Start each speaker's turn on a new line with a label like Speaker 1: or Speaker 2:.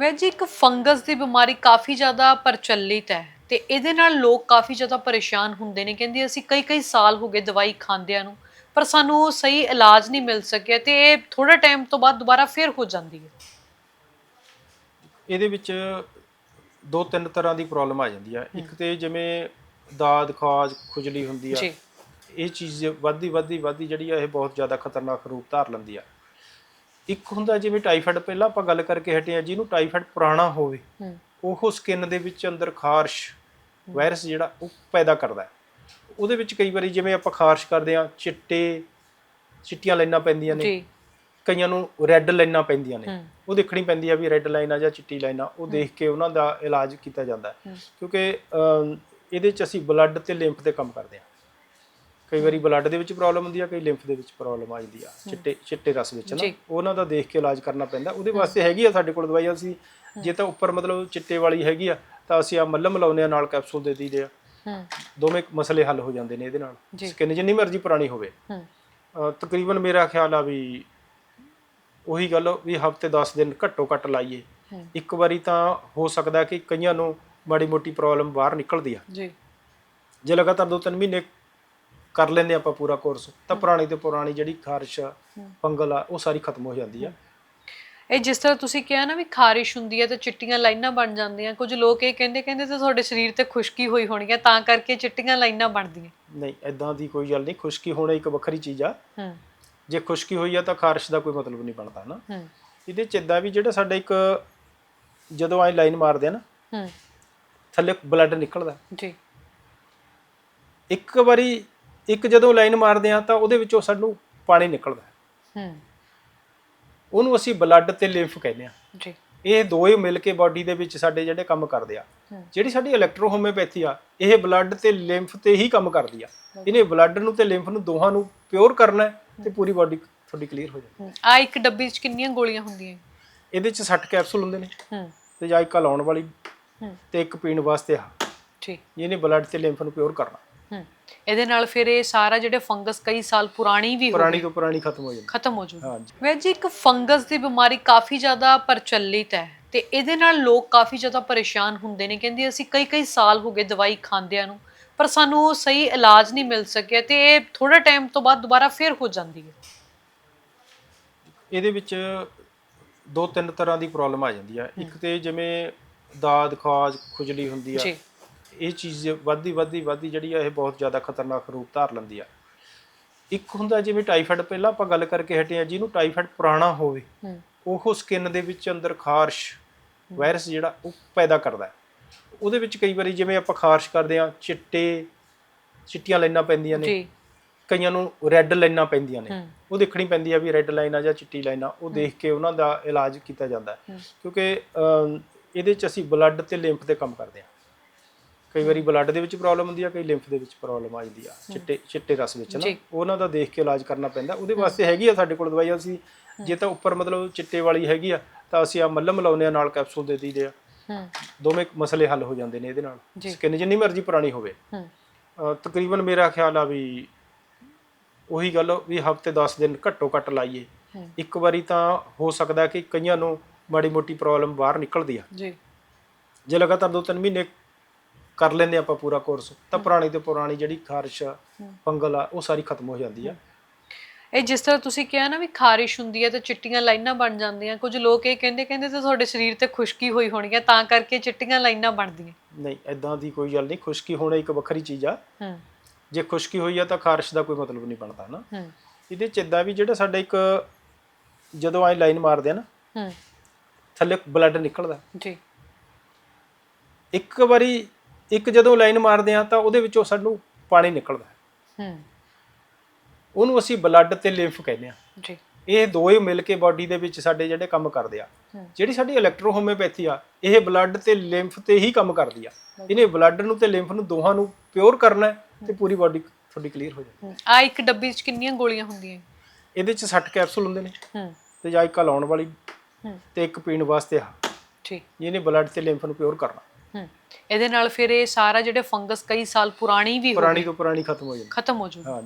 Speaker 1: Veg ਜੀ ਇੱਕ fungus ਦੀ ਬਿਮਾਰੀ ਕਾਫੀ ਜ਼ਿਆਦਾ ਪ੍ਰਚਲਿਤ ਹੈ ਤੇ ਇਹਦੇ ਨਾਲ ਲੋਕ ਕਾਫੀ ਜ਼ਿਆਦਾ ਪਰੇਸ਼ਾਨ ਹੁੰਦੇ ਨੇ। ਕਹਿੰਦੇ ਅਸੀਂ ਕਈ ਕਈ ਸਾਲ ਹੋ ਗਏ ਦਵਾਈ ਖਾਂਦਿਆਂ ਨੂੰ ਪਰ ਸਾਨੂੰ ਉਹ ਸਹੀ ਇਲਾਜ ਨਹੀਂ ਮਿਲ ਸਕਿਆ ਤੇ ਇਹ ਥੋੜਾ ਟਾਈਮ ਤੋਂ ਬਾਅਦ ਦੁਬਾਰਾ ਫੇਰ ਹੋ ਜਾਂਦੀ ਹੈ।
Speaker 2: ਇਹਦੇ ਵਿੱਚ ਦੋ ਤਿੰਨ ਤਰ੍ਹਾਂ ਦੀ ਪ੍ਰੋਬਲਮ ਆ ਜਾਂਦੀ ਆ। ਇੱਕ ਤੇ ਜਿਵੇਂ ਦਾਦ ਖਾਜ ਖੁਜਲੀ ਹੁੰਦੀ ਆ
Speaker 1: ਜੀ।
Speaker 2: ਇਹ ਚੀਜ਼ ਵੱਧਦੀ ਵੱਧਦੀ ਵੱਧਦੀ ਜਿਹੜੀ ਆ ਇਹ ਬਹੁਤ ਜ਼ਿਆਦਾ ਖਤਰਨਾਕ ਰੂਪ ਧਾਰ ਲੈਂਦੀ ਆ। ਇੱਕ ਹੁੰਦਾ ਜਿਵੇਂ ਟਾਈਫਾਇਡ ਪਹਿਲਾਂ ਆਪਾਂ ਗੱਲ ਕਰਕੇ ਹਟੇ ਆ ਜਿਹਨੂੰ ਟਾਈਫਾਇਡ ਪੁਰਾਣਾ ਹੋਵੇ ਉਹ ਸਕਿਨ ਦੇ ਵਿੱਚ ਅੰਦਰ ਖਾਰਸ਼ ਵਾਇਰਸ ਜਿਹੜਾ ਉਹ ਪੈਦਾ ਕਰਦਾ ਹੈ। ਉਹਦੇ ਵਿੱਚ ਕਈ ਵਾਰੀ ਜਿਵੇਂ ਆਪਾਂ ਖਾਰਸ਼ ਕਰਦੇ ਆ ਚਿੱਟੇ ਚਿੱਟੀਆਂ ਲਾਈਨਾਂ ਪੈਂਦੀਆਂ ਨੇ ਕਈਆਂ ਨੂੰ ਰੈੱਡ ਲਾਈਨਾਂ ਪੈਂਦੀਆਂ ਨੇ। ਉਹ ਦੇਖਣੀ ਪੈਂਦੀ ਆ ਵੀ ਰੈੱਡ ਲਾਈਨ ਆ ਜਾਂ ਚਿੱਟੀ ਲਾਈਨ ਆ ਉਹ ਦੇਖ ਕੇ ਉਹਨਾਂ ਦਾ ਇਲਾਜ ਕੀਤਾ ਜਾਂਦਾ। ਕਿਉਂਕਿ ਇਹਦੇ ਚ ਅਸੀਂ ਬਲੱਡ ਤੇ ਲਿੰਫ ਤੇ ਕੰਮ ਕਰਦੇ ਆ ਕਈ ਵਾਰੀ ਬਲੱਡ ਦੇ ਵਿੱਚ ਪ੍ਰੋਬਲਮ ਹੁੰਦੀ ਆ ਕਈ ਲਿੰਫ ਦੇ ਵਿੱਚ ਪ੍ਰੋਬਲਮ ਆ ਜਾਂਦੀ ਆ। ਚਿੱਟੇ ਚਿੱਟੇ ਰਸ ਵਿੱਚ ਨਾ।
Speaker 1: ਜੀ।
Speaker 2: ਉਹਨਾਂ ਦਾ ਦੇਖ ਕੇ ਇਲਾਜ ਕਰਨਾ ਪੈਂਦਾ। ਉਹਦੇ ਵਾਸਤੇ ਹੈਗੀ ਆ ਸਾਡੇ ਕੋਲ ਦਵਾਈ ਅਸੀਂ। ਜੇ ਤਾਂ ਉੱਪਰ ਮਤਲਬ ਚਿੱਟੇ ਵਾਲੀ ਹੈਗੀ ਆ ਤਾਂ ਅਸੀਂ ਆ ਮੱਲਮ ਲਾਉਂਦੇ ਆ ਨਾਲ ਕੈਪਸੂਲ ਦੇ ਦਈਦੇ ਆ।
Speaker 1: ਹੂੰ।
Speaker 2: ਦੋਵੇਂ ਮਸਲੇ ਹੱਲ ਹੋ ਜਾਂਦੇ ਨੇ ਇਹਦੇ ਨਾਲ।
Speaker 1: ਜੀ।
Speaker 2: ਸਕਿਨ ਜਿੰਨੀ ਮਰਜ਼ੀ ਪੁਰਾਣੀ ਹੋਵੇ।
Speaker 1: ਹੂੰ।
Speaker 2: ਅਹ ਤਕਰੀਬਨ ਮੇਰਾ ਖਿਆਲ ਆ ਵੀ ਉਹੀ ਗੱਲ ਵੀ ਹਫ਼ਤੇ 10 ਦਿਨ ਘੱਟੋ ਘੱਟ ਲਾਈਏ।
Speaker 1: ਹੂੰ।
Speaker 2: ਇੱਕ ਵਾਰੀ ਤਾਂ ਹੋ ਸਕਦਾ ਕਿ ਕਈਆਂ ਨੂੰ ਮਾੜੀ ਮੋਟੀ ਪ੍ਰੋਬਲਮ ਬਾਹਰ ਨਿਕਲਦੀ ਆ।
Speaker 1: ਜੀ।
Speaker 2: ਜੇ ਲਗਾਤਾਰ 2-3 ਮਹੀਨੇ ਕਰ ਲੈਂਦੇ ਆਪਾਂ ਪੂਰਾ ਕੋਰਸ ਤਾਂ ਪੁਰਾਣੀ ਤੇ ਪੁਰਾਣੀ ਜਿਹੜੀ ਖਾਰਿਸ਼ ਆ ਫੰਗਲ ਆ ਉਹ ਸਾਰੀ ਖਤਮ ਹੋ ਜਾਂਦੀ ਆ।
Speaker 1: ਇਹ ਜਿਸ ਤਰ੍ਹਾਂ ਤੁਸੀਂ ਕਿਹਾ ਨਾ ਵੀ ਖਾਰਿਸ਼ ਹੁੰਦੀ ਹੈ ਤੇ ਚਿੱਟੀਆਂ ਲਾਈਨਾਂ ਬਣ ਜਾਂਦੀਆਂ। ਕੁਝ ਲੋਕ ਇਹ ਕਹਿੰਦੇ ਕਹਿੰਦੇ ਤੇ ਤੁਹਾਡੇ ਸਰੀਰ ਤੇ ਖੁਸ਼ਕੀ ਹੋਈ ਹੋਣੀ ਹੈ ਤਾਂ ਕਰਕੇ ਚਿੱਟੀਆਂ ਲਾਈਨਾਂ ਬਣਦੀਆਂ।
Speaker 2: ਨਹੀਂ ਐਦਾਂ ਦੀ ਕੋਈ ਗੱਲ ਨਹੀਂ। ਖੁਸ਼ਕੀ ਹੋਣਾ ਇੱਕ ਵੱਖਰੀ ਚੀਜ਼ ਆ।
Speaker 1: ਹੂੰ।
Speaker 2: ਜੇ ਖੁਸ਼ਕੀ ਹੋਈ ਆ ਤਾਂ ਖਾਰਿਸ਼ ਦਾ ਕੋਈ ਮਤਲਬ ਨਹੀਂ ਬਣਦਾ ਨਾ।
Speaker 1: ਹੂੰ।
Speaker 2: ਇਹਦੇ ਚ ਏਦਾਂ ਵੀ ਜਿਹੜਾ ਸਾਡਾ ਇੱਕ ਜਦੋਂ ਐ ਲਾਈਨ ਮਾਰਦੇ ਆ ਨਾ
Speaker 1: ਹੂੰ।
Speaker 2: ਥੱਲੇ ਬਲੱਡ ਨਿਕਲਦਾ।
Speaker 1: ਜੀ।
Speaker 2: ਇੱਕ ਵਾਰੀ ਇੱਕ ਜਦੋਂ ਲਾਈਨ ਮਾਰਦੇ ਆ ਤਾਂ ਉਹਦੇ ਵਿੱਚੋਂ ਸਾਨੂੰ ਪਾਣੀ ਨਿਕਲਦਾ
Speaker 1: ਹੂੰ।
Speaker 2: ਉਹਨੂੰ ਅਸੀਂ ਬਲੱਡ ਤੇ ਲਿੰਫ ਕਹਿੰਦੇ ਆ
Speaker 1: ਜੀ।
Speaker 2: ਇਹ ਦੋਏ ਮਿਲ ਕੇ ਬਾਡੀ ਦੇ ਵਿੱਚ ਸਾਡੇ ਜਿਹੜੇ ਕੰਮ ਕਰਦੇ ਆ। ਜਿਹੜੀ ਸਾਡੀ ਇਲੈਕਟ੍ਰੋਹੋਮਿਓਪੈਥੀ ਆ ਇਹ ਬਲੱਡ ਤੇ ਲਿੰਫ ਤੇ ਹੀ ਕੰਮ ਕਰਦੀ ਆ। ਇਹਨੇ ਬਲੱਡ ਨੂੰ ਤੇ ਲਿੰਫ ਨੂੰ ਦੋਹਾਂ ਨੂੰ ਪਿਓਰ ਕਰਨਾ ਤੇ ਪੂਰੀ ਬਾਡੀ ਤੁਹਾਡੀ ਕਲੀਅਰ ਹੋ ਜਾਣੀ।
Speaker 1: ਆ ਇੱਕ ਡੱਬੀ 'ਚ ਕਿੰਨੀਆਂ ਗੋਲੀਆਂ ਹੁੰਦੀਆਂ
Speaker 2: ਇਹਦੇ ਚ 60 ਕੈਪਸੂਲ ਹੁੰਦੇ ਨੇ।
Speaker 1: ਹੂੰ।
Speaker 2: ਤੇ ਜਾਂ ਇੱਕ ਲਾਉਣ ਵਾਲੀ ਤੇ ਇੱਕ ਪੀਣ ਵਾਸਤੇ ਆ।
Speaker 1: ਜੀ।
Speaker 2: ਇਹਨੇ ਬਲੱਡ ਤੇ ਲਿੰਫ ਨੂੰ ਪਿਓਰ ਕਰਨਾ।
Speaker 1: ਇਹਦੇ ਨਾਲ ਫਿਰ ਇਹ ਸਾਰਾ ਜਿਹੜੇ ਫੰਗਸ ਕਈ ਸਾਲ ਪੁਰਾਣੀ ਵੀ ਹੋ
Speaker 2: ਪੁਰਾਣੀ ਤੋਂ ਪੁਰਾਣੀ ਖਤਮ ਹੋ ਜਾਂਦੀ।
Speaker 1: ਖਤਮ ਹੋ ਜੂ।
Speaker 2: ਹਾਂਜੀ।
Speaker 1: ਵੈਜ ਜੀ ਇੱਕ ਫੰਗਸ ਦੀ ਬਿਮਾਰੀ ਕਾਫੀ ਜ਼ਿਆਦਾ ਪ੍ਰਚਲਿਤ ਹੈ ਤੇ ਇਹਦੇ ਨਾਲ ਲੋਕ ਕਾਫੀ ਜ਼ਿਆਦਾ ਪਰੇਸ਼ਾਨ ਹੁੰਦੇ ਨੇ। ਕਹਿੰਦੇ ਅਸੀਂ ਕਈ ਕਈ ਸਾਲ ਹੋ ਗਏ ਦਵਾਈ ਖਾਂਦਿਆਂ ਨੂੰ ਪਰ ਸਾਨੂੰ ਸਹੀ ਇਲਾਜ ਨਹੀਂ ਮਿਲ ਸਕਿਆ ਤੇ ਇਹ ਥੋੜਾ ਟਾਈਮ ਤੋਂ ਬਾਅਦ ਦੁਬਾਰਾ ਫੇਰ ਹੋ ਜਾਂਦੀ ਹੈ।
Speaker 2: ਇਹਦੇ ਵਿੱਚ ਦੋ ਤਿੰਨ ਤਰ੍ਹਾਂ ਦੀ ਪ੍ਰੋਬਲਮ ਆ ਜਾਂਦੀ ਆ। ਇੱਕ ਤੇ ਜਿਵੇਂ ਦਾਦ ਖਾਜ ਖੁਜਲੀ ਹੁੰਦੀ ਆ
Speaker 1: ਜੀ।
Speaker 2: ਇਹ ਚੀਜ਼ ਵੱਧਦੀ ਵੱਧਦੀ ਵੱਧਦੀ ਜਿਹੜੀ ਆ ਇਹ ਬਹੁਤ ਜ਼ਿਆਦਾ ਖਤਰਨਾਕ ਰੂਪ ਧਾਰ ਲੈਂਦੀ ਆ। ਇੱਕ ਹੁੰਦਾ ਜਿਵੇਂ ਟਾਈਫਾਇਡ ਪਹਿਲਾਂ ਆਪਾਂ ਗੱਲ ਕਰਕੇ ਹਟੇ ਆ ਜਿਹਨੂੰ ਟਾਈਫਾਇਡ ਪੁਰਾਣਾ ਹੋਵੇ ਉਹ ਸਕਿਨ ਦੇ ਵਿੱਚ ਅੰਦਰ ਖਾਰਸ਼ ਵਾਇਰਸ ਜਿਹੜਾ ਉਹ ਪੈਦਾ ਕਰਦਾ। ਉਹਦੇ ਵਿੱਚ ਕਈ ਵਾਰੀ ਜਿਵੇਂ ਆਪਾਂ ਖਾਰਸ਼ ਕਰਦੇ ਆ ਚਿੱਟੇ ਚਿੱਟੀਆਂ ਲਾਈਨਾਂ ਪੈਂਦੀਆਂ ਨੇ
Speaker 1: ਜੀ।
Speaker 2: ਕਈਆਂ ਨੂੰ ਰੈੱਡ ਲਾਈਨਾਂ ਪੈਂਦੀਆਂ ਨੇ। ਉਹ ਦੇਖਣੀ ਪੈਂਦੀ ਆ ਵੀ ਰੈੱਡ ਲਾਈਨ ਆ ਜਾਂ ਚਿੱਟੀ ਲਾਈਨ ਆ ਉਹ ਦੇਖ ਕੇ ਉਹਨਾਂ ਦਾ ਇਲਾਜ ਕੀਤਾ ਜਾਂਦਾ। ਕਿਉਂਕਿ ਇਹਦੇ ਚ ਅਸੀਂ ਬਲੱਡ ਤੇ ਲਿੰਫ ਤੇ ਕੰਮ ਕਰਦੇ ਆ। ਕਈ ਵਾਰੀ ਬਲੱਡ ਦੇ ਵਿੱਚ ਪ੍ਰੋਬਲਮ ਹੁੰਦੀ ਆ ਕਈ ਲਿੰਫ ਦੇ ਵਿੱਚ ਪ੍ਰੋਬਲਮ ਆ ਜਾਂਦੀ ਆ ਚਿੱਟੇ ਚਿੱਟੇ ਰਸ ਵਿੱਚ ਨਾ।
Speaker 1: ਜੀ।
Speaker 2: ਉਹਨਾਂ ਦਾ ਦੇਖ ਕੇ ਇਲਾਜ ਕਰਨਾ ਪੈਂਦਾ। ਉਹਦੇ ਵਾਸਤੇ ਹੈਗੀ ਆ ਸਾਡੇ ਕੋਲ ਦਵਾਈ ਅਸੀਂ ਜੇ ਤਾਂ ਉੱਪਰ ਮਤਲਬ ਚਿੱਟੇ ਵਾਲੀ ਹੈਗੀ ਆ ਤਾਂ ਅਸੀਂ ਆ ਮੱਲਮ ਲਾਉਂਦੇ ਆ ਨਾਲ ਕੈਪਸੂਲ ਦੇ ਦਈਦੇ ਆ।
Speaker 1: ਹੂੰ
Speaker 2: ਦੋਵੇਂ ਮਸਲੇ ਹੱਲ ਹੋ ਜਾਂਦੇ ਨੇ ਇਹਦੇ ਨਾਲ।
Speaker 1: ਜੀ।
Speaker 2: ਸਕਿਨ ਜਿੰਨੀ ਮਰਜ਼ੀ ਪੁਰਾਣੀ ਹੋਵੇ।
Speaker 1: ਹੂੰ
Speaker 2: ਅਹ ਤਕਰੀਬਨ ਮੇਰਾ ਖਿਆਲ ਆ ਵੀ ਉਹੀ ਗੱਲ ਵੀ ਹਫ਼ਤੇ 10 ਦਿਨ ਘੱਟੋ ਘੱਟ ਲਾਈਏ।
Speaker 1: ਹੂੰ
Speaker 2: ਇੱਕ ਵਾਰੀ ਤਾਂ ਹੋ ਸਕਦਾ ਕਿ ਕਈਆਂ ਨੂੰ ਮਾੜੀ ਮੋਟੀ ਪ੍ਰੋਬਲਮ ਬਾਹਰ ਨਿਕਲਦੀ ਆ।
Speaker 1: ਜੀ।
Speaker 2: ਜੇ ਲਗਾਤਾਰ 2-3 ਮਹੀਨੇ ਕਰ ਲੈਂਦੇ ਆਪਾਂ ਪੂਰਾ ਕੋਰਸ ਤਾਂ ਪੁਰਾਣੀ ਤੇ ਪੁਰਾਣੀ ਜਿਹੜੀ ਖਾਰਿਸ਼ ਆ ਫੰਗਲ ਆ ਉਹ ਸਾਰੀ ਖਤਮ ਹੋ ਜਾਂਦੀ ਆ।
Speaker 1: ਇਹ ਜਿਸ ਤਰ੍ਹਾਂ ਤੁਸੀਂ ਕਿਹਾ ਨਾ ਵੀ ਖਾਰਿਸ਼ ਹੁੰਦੀ ਹੈ ਤੇ ਚਿੱਟੀਆਂ ਲਾਈਨਾਂ ਬਣ ਜਾਂਦੀਆਂ। ਕੁਝ ਲੋਕ ਇਹ ਕਹਿੰਦੇ ਕਹਿੰਦੇ ਤੇ ਤੁਹਾਡੇ ਸਰੀਰ ਤੇ ਖੁਸ਼ਕੀ ਹੋਈ ਹੋਣੀ ਹੈ ਤਾਂ ਕਰਕੇ ਚਿੱਟੀਆਂ ਲਾਈਨਾਂ ਬਣਦੀਆਂ।
Speaker 2: ਨਹੀਂ ਐਦਾਂ ਦੀ ਕੋਈ ਗੱਲ ਨਹੀਂ। ਖੁਸ਼ਕੀ ਹੋਣਾ ਇੱਕ ਵੱਖਰੀ ਚੀਜ਼ ਆ।
Speaker 1: ਹੂੰ।
Speaker 2: ਜੇ ਖੁਸ਼ਕੀ ਹੋਈ ਆ ਤਾਂ ਖਾਰਿਸ਼ ਦਾ ਕੋਈ ਮਤਲਬ ਨਹੀਂ ਬਣਦਾ ਨਾ।
Speaker 1: ਹੂੰ।
Speaker 2: ਇਹਦੇ ਚ ਏਦਾਂ ਵੀ ਜਿਹੜਾ ਸਾਡਾ ਇੱਕ ਜਦੋਂ ਐ ਲਾਈਨ ਮਾਰਦੇ ਆ ਨਾ
Speaker 1: ਹੂੰ।
Speaker 2: ਥੱਲੇ ਬਲੱਡ ਨਿਕਲਦਾ।
Speaker 1: ਜੀ।
Speaker 2: ਇੱਕ ਵਾਰੀ ਇੱਕ ਜਦੋਂ ਲਾਈਨ ਮਾਰਦੇ ਆ ਤਾਂ ਉਹਦੇ ਵਿੱਚੋਂ ਸਾਨੂੰ ਪਾਣੀ ਨਿਕਲਦਾ
Speaker 1: ਹੂੰ।
Speaker 2: ਉਹਨੂੰ ਅਸੀਂ ਬਲੱਡ ਤੇ ਲਿੰਫ ਕਹਿੰਦੇ ਆ
Speaker 1: ਜੀ।
Speaker 2: ਇਹ ਦੋਏ ਮਿਲ ਕੇ ਬਾਡੀ ਦੇ ਵਿੱਚ ਸਾਡੇ ਜਿਹੜੇ ਕੰਮ ਕਰਦੇ ਆ
Speaker 1: ਹੂੰ।
Speaker 2: ਜਿਹੜੀ ਸਾਡੀ ਇਲੈਕਟ੍ਰੋਹੋਮਿਓਪੈਥੀ ਆ ਇਹ ਬਲੱਡ ਤੇ ਲਿੰਫ ਤੇ ਹੀ ਕੰਮ ਕਰਦੀ ਆ। ਇਹਨੇ ਬਲੱਡ ਨੂੰ ਤੇ ਲਿੰਫ ਨੂੰ ਦੋਹਾਂ ਨੂੰ ਪਿਓਰ ਕਰਨਾ ਹੈ ਤੇ ਪੂਰੀ ਬਾਡੀ ਤੁਹਾਡੀ ਕਲੀਅਰ ਹੋ ਜਾਣੀ।
Speaker 1: ਆ ਇੱਕ ਡੱਬੀ 'ਚ ਕਿੰਨੀਆਂ ਗੋਲੀਆਂ ਹੁੰਦੀਆਂ?
Speaker 2: ਇਹਦੇ ਚ 60 ਕੈਪਸੂਲ ਹੁੰਦੇ ਨੇ।
Speaker 1: ਹੂੰ।
Speaker 2: ਤੇ ਜਾਂ ਇੱਕ ਲਾਉਣ ਵਾਲੀ
Speaker 1: ਹੂੰ।
Speaker 2: ਤੇ ਇੱਕ ਪੀਣ ਵਾਸਤੇ ਆ।
Speaker 1: ਜੀ
Speaker 2: ਇਹਨੇ ਬਲੱਡ ਤੇ ਲਿੰਫ ਨੂੰ ਪਿਓਰ ਕਰਨਾ।
Speaker 1: ਹੂੰ ਇਹਦੇ ਨਾਲ ਫਿਰ ਇਹ ਸਾਰਾ ਜਿਹੜੇ ਫੰਗਸ ਕਈ ਸਾਲ ਪੁਰਾਣੀ ਵੀ ਹੋ
Speaker 2: ਪੁਰਾਣੀ ਤੋਂ ਪੁਰਾਣੀ ਖਤਮ ਹੋ ਜਾਂਦੀ।
Speaker 1: ਖਤਮ ਹੋ ਜੂ
Speaker 2: ਹਾਂਜੀ।